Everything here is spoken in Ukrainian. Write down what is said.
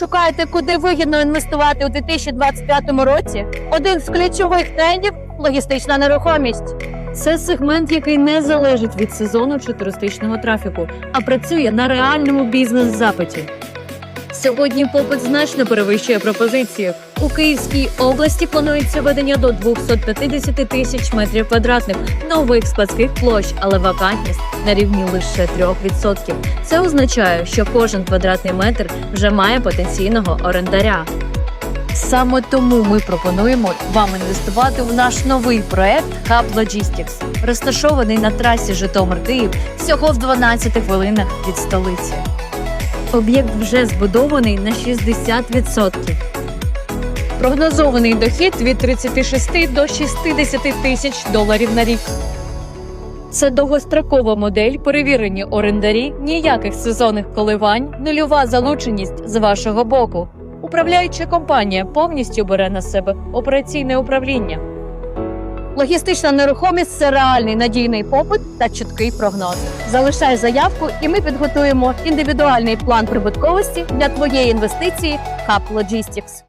Шукаєте, куди вигідно інвестувати у 2025 році? Один з ключових трендів логістична нерухомість. Це сегмент, який не залежить від сезону чи туристичного трафіку, а працює на реальному бізнес-запиті. Сьогодні попит значно перевищує пропозицію. У Київській області планується ведення до 250 тисяч метрів квадратних нових складських площ, але вакантність на рівні лише 3%. Це означає, що кожен квадратний метр вже має потенційного орендаря. Саме тому ми пропонуємо вам інвестувати в наш новий проект Hub Logistics, розташований на трасі Житомир-Київ всього в 12 хвилинах від столиці. Об'єкт вже збудований на 60%. Прогнозований дохід від 36 до 60 тисяч доларів на рік. Це довгострокова модель, перевірені орендарі, ніяких сезонних коливань, нульова залученість з вашого боку. Управляюча компанія повністю бере на себе операційне управління. Логістична нерухомість це реальний надійний попит та чіткий прогноз. Залишай заявку, і ми підготуємо індивідуальний план прибутковості для твоєї інвестиції Hub Logistics.